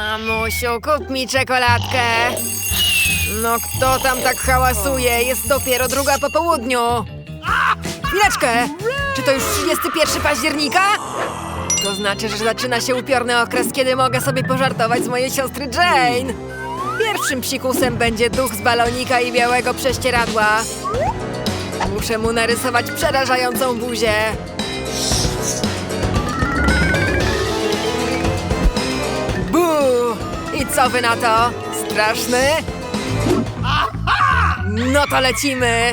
Mamusiu, kup mi czekoladkę. No kto tam tak hałasuje? Jest dopiero druga po południu. Chwileczkę! Czy to już 31 października? To znaczy, że zaczyna się upiorny okres, kiedy mogę sobie pożartować z mojej siostry Jane. Pierwszym psikusem będzie duch z balonika i białego prześcieradła. Muszę mu narysować przerażającą buzię. Co wy na to? Straszny? No to lecimy!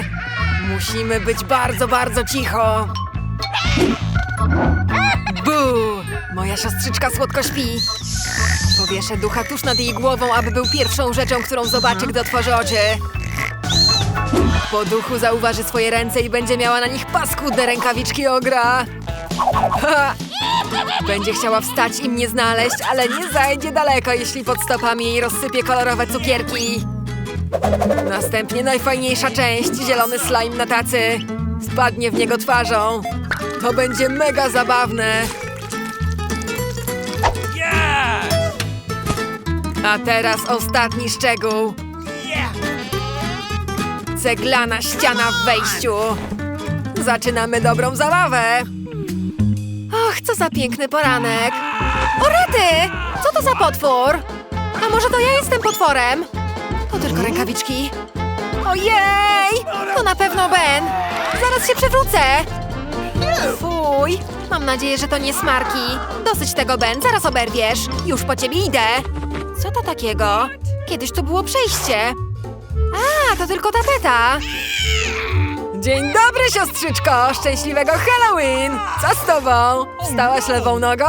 Musimy być bardzo, bardzo cicho. Bu! Moja siostrzyczka słodko śpi. Powieszę ducha tuż nad jej głową, aby był pierwszą rzeczą, którą zobaczy, gdy otworzy oczy. Po duchu zauważy swoje ręce i będzie miała na nich paskudne rękawiczki ogra. Ha! Będzie chciała wstać i mnie znaleźć, ale nie zajdzie daleko, jeśli pod stopami jej rozsypie kolorowe cukierki. Następnie najfajniejsza część, zielony slime na tacy. Spadnie w niego twarzą. To będzie mega zabawne. A teraz ostatni szczegół. Ceglana ściana w wejściu. Zaczynamy dobrą zabawę. Och, co za piękny poranek. O rety! Co to za potwór? A może to ja jestem potworem? To tylko rękawiczki. Ojej! To na pewno Ben. Zaraz się przewrócę. Fuj. Mam nadzieję, że to nie smarki. Dosyć tego, Ben. Zaraz oberwiesz. Już po ciebie idę. Co to takiego? Kiedyś tu było przejście. A, to tylko tapeta. Dzień dobry, siostrzyczko! Szczęśliwego Halloween! Co z tobą? Wstałaś lewą nogą?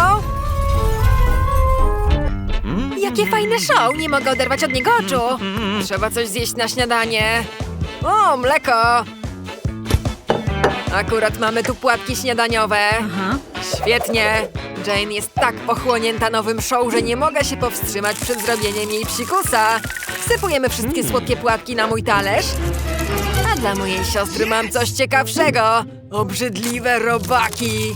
Jakie fajne show! Nie mogę oderwać od niego oczu. Trzeba coś zjeść na śniadanie. O, mleko! Akurat mamy tu płatki śniadaniowe. Świetnie! Jane jest tak pochłonięta nowym show, że nie mogę się powstrzymać przed zrobieniem jej psikusa. Wsypujemy wszystkie słodkie płatki na mój talerz. A dla mojej siostry mam coś ciekawszego. Obrzydliwe robaki.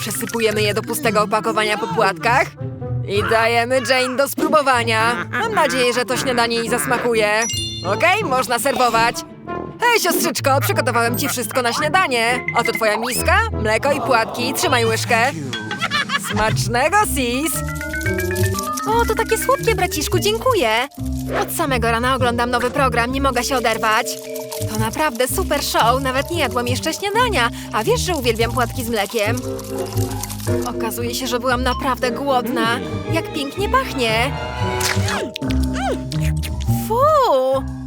Przesypujemy je do pustego opakowania po płatkach. I dajemy Jane do spróbowania. Mam nadzieję, że to śniadanie jej zasmakuje. Okej, można serwować. Hej, siostrzyczko, przygotowałem ci wszystko na śniadanie. Oto twoja miska, mleko i płatki. Trzymaj łyżkę. Smacznego, sis! O, to takie słodkie, braciszku, dziękuję. Od samego rana oglądam nowy program, nie mogę się oderwać. To naprawdę super show, nawet nie jadłam jeszcze śniadania, a wiesz, że uwielbiam płatki z mlekiem. Okazuje się, że byłam naprawdę głodna. Jak pięknie pachnie. Fu,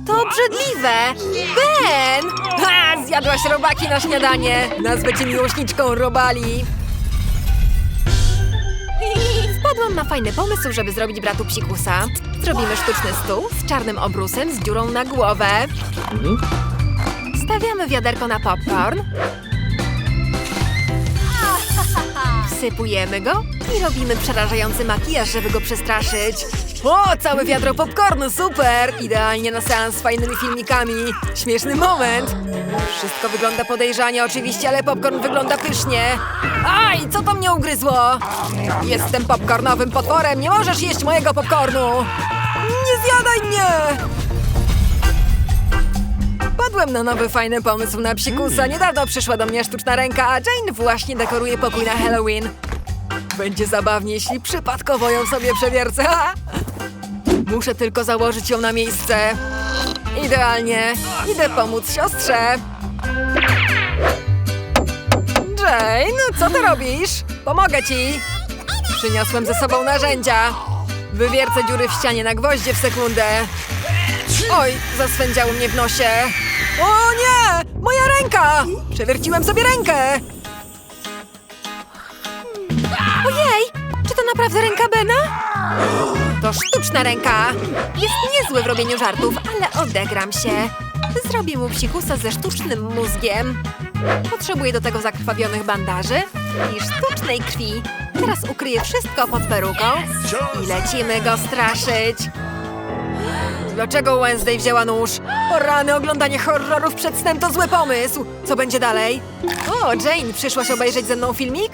to obrzydliwe. Ben! Ha, zjadłaś robaki na śniadanie. Nazwę cię miłośniczką robali. Wpadłam na fajny pomysł, żeby zrobić bratu psikusa. Zrobimy sztuczny stół z czarnym obrusem z dziurą na głowę. Stawiamy wiaderko na popcorn. Wsypujemy go i robimy przerażający makijaż, żeby go przestraszyć. O, całe wiadro popcornu, super! Idealnie na seans z fajnymi filmikami. Śmieszny moment. Wszystko wygląda podejrzanie oczywiście, ale popcorn wygląda pysznie. Aj, co to mnie ugryzło? Jestem popcornowym potworem, nie możesz jeść mojego popcornu! Nie zjadaj mnie! Padłem na nowy fajny pomysł na psikusa. Niedawno przyszła do mnie sztuczna ręka, a Jane właśnie dekoruje pokój na Halloween. Będzie zabawnie, jeśli przypadkowo ją sobie przewiercę. Muszę tylko założyć ją na miejsce. Idealnie. Idę pomóc siostrze. Jane, co ty robisz? Pomogę ci. Przyniosłem ze sobą narzędzia. Wywiercę dziury w ścianie na gwoździe w sekundę. Oj, zaswędziało mnie w nosie. O nie! Moja ręka! Przewierciłem sobie rękę! Ojej! Czy to naprawdę ręka Bena? To sztuczna ręka! Jest niezły w robieniu żartów, ale odegram się. Zrobię mu psikusa ze sztucznym mózgiem. Potrzebuję do tego zakrwawionych bandaży i sztucznej krwi. Teraz ukryję wszystko pod peruką i lecimy go straszyć. Dlaczego Wednesday wzięła nóż? O rany, oglądanie horrorów przed snem to zły pomysł! Co będzie dalej? O, Jane, przyszłaś obejrzeć ze mną filmik?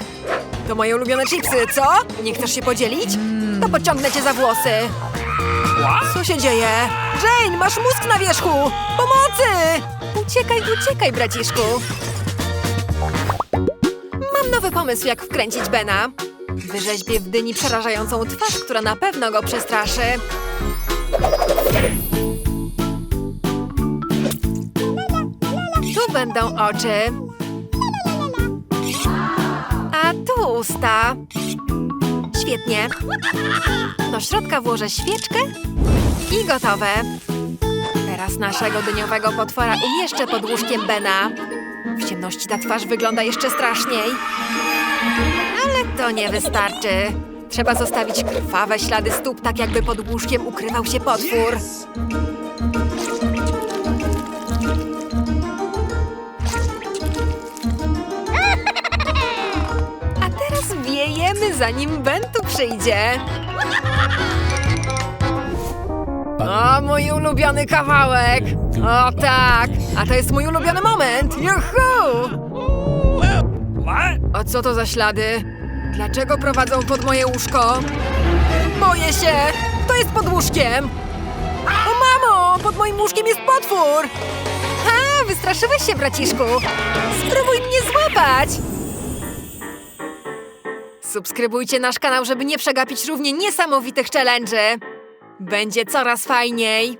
To moje ulubione chipsy, co? Nie chcesz się podzielić? to pociągnę cię za włosy. Co się dzieje? Jane, masz mózg na wierzchu! Pomocy! Uciekaj, uciekaj, braciszku. Mam nowy pomysł, jak wkręcić Bena. Wyrzeźbię w dyni przerażającą twarz, która na pewno go przestraszy. Tu będą oczy. A tu usta. Świetnie. Do środka włożę świeczkę i gotowe. Teraz naszego dyniowego potwora umieszczę pod łóżkiem Bena. W ciemności ta twarz wygląda jeszcze straszniej. To nie wystarczy. Trzeba zostawić krwawe ślady stóp, tak jakby pod łóżkiem ukrywał się potwór. A teraz wiejemy, zanim Ben tu przyjdzie. O, mój ulubiony kawałek! O tak! A to jest mój ulubiony moment! Juhu! A co to za ślady? Dlaczego prowadzą pod moje łóżko? Boję się! Kto jest pod łóżkiem? O mamo! Pod moim łóżkiem jest potwór! Ha! Wystraszyłeś się, braciszku! Spróbuj mnie złapać! Subskrybujcie nasz kanał, żeby nie przegapić równie niesamowitych challenge'y. Będzie coraz fajniej.